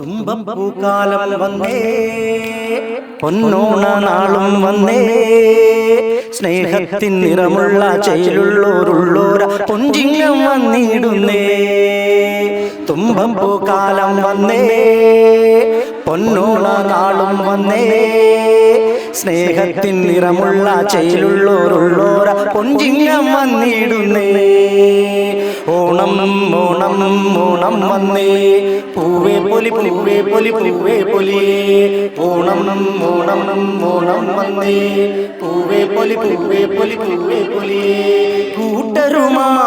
തുമ്പപ്പൂക്കാലം വന്നേ. പൊന്നോണ നാളും വന്നേ. സ്നേഹത്തിൻ നിറമുള്ള ചേലുള്ളോരുള്ളോര പൊഞ്ചിങ്ങം വന്നിടുന്നേ. തുമ്പപ്പൂക്കാലം വന്നേ. പൊന്നോണ നാളും വന്നേ. സ്നേഹത്തിൻ നിറമുള്ള ചേലുള്ളോരുള്ളോര പൊഞ്ചിങ്ങം വന്നിടുന്നേ. ഓണം ഓണം ഓണം വന്നേ. പൂവേ പൊലി പൂവേ പൊലി പൂവേ പൊലി. ഓണം ഓണം ഓണം വന്നേ. പൂവേ പൊലി പൂവേ പൊലി പൂവേ പൊലി. കൂട്ടരുമായി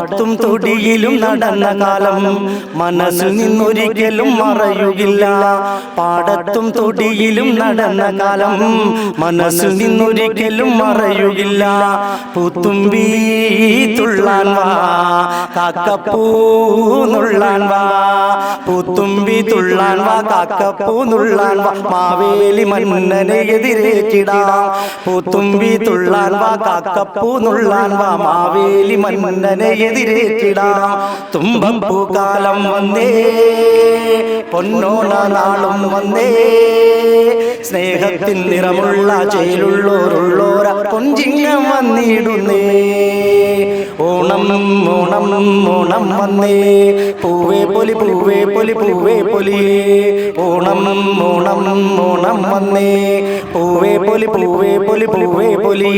പാടത്തും തൊടിയിലും നടന്ന കാലം മനസ്സു നിന്നൊരിക്കലും മറയുകില്ല. പാടത്തും തൊടിയിലും നടന്ന കാലം മനസ്സു നിന്നൊരിക്കലും മറയുകില്ല. പൂത്തുമ്പി തുള്ളാൻ വാ കാക്കപ്പൂന്നുള്ളാൻ വാ. പുത്തുമ്പി തുള്ളാൻ വാ കാക്കപ്പൂന്നുള്ളാൻ വാ. മാവേലി മന്നനെ എതിരേറ്റിടാം പുത്തുമ്പി തുള്ളാൻ വാ കാക്കപ്പൂന്നുള്ളാൻ വാ. മാവേലി മന്നനെ എതിരേറ്റിടാം തുമ്പപ്പൂ കാലം വന്നേ പൊന്നോണ നാളും വന്നേ. സ്നേഹത്തിൻ നിറമുള്ള ചേലുള്ളോരുള്ളോര കൊഞ്ചിങ്ങ വന്നിടുന്നേ. ഓണം ഓണം ഓണം വന്നേ. പൂവേ പൊലി പൂവേ പൊലി പൂവേ പൊലി. ഓണം ഓണം ഓണം വന്നേ. പൂവേ പൊലി പൂവേ പൊലി പൂവേ പൊലി.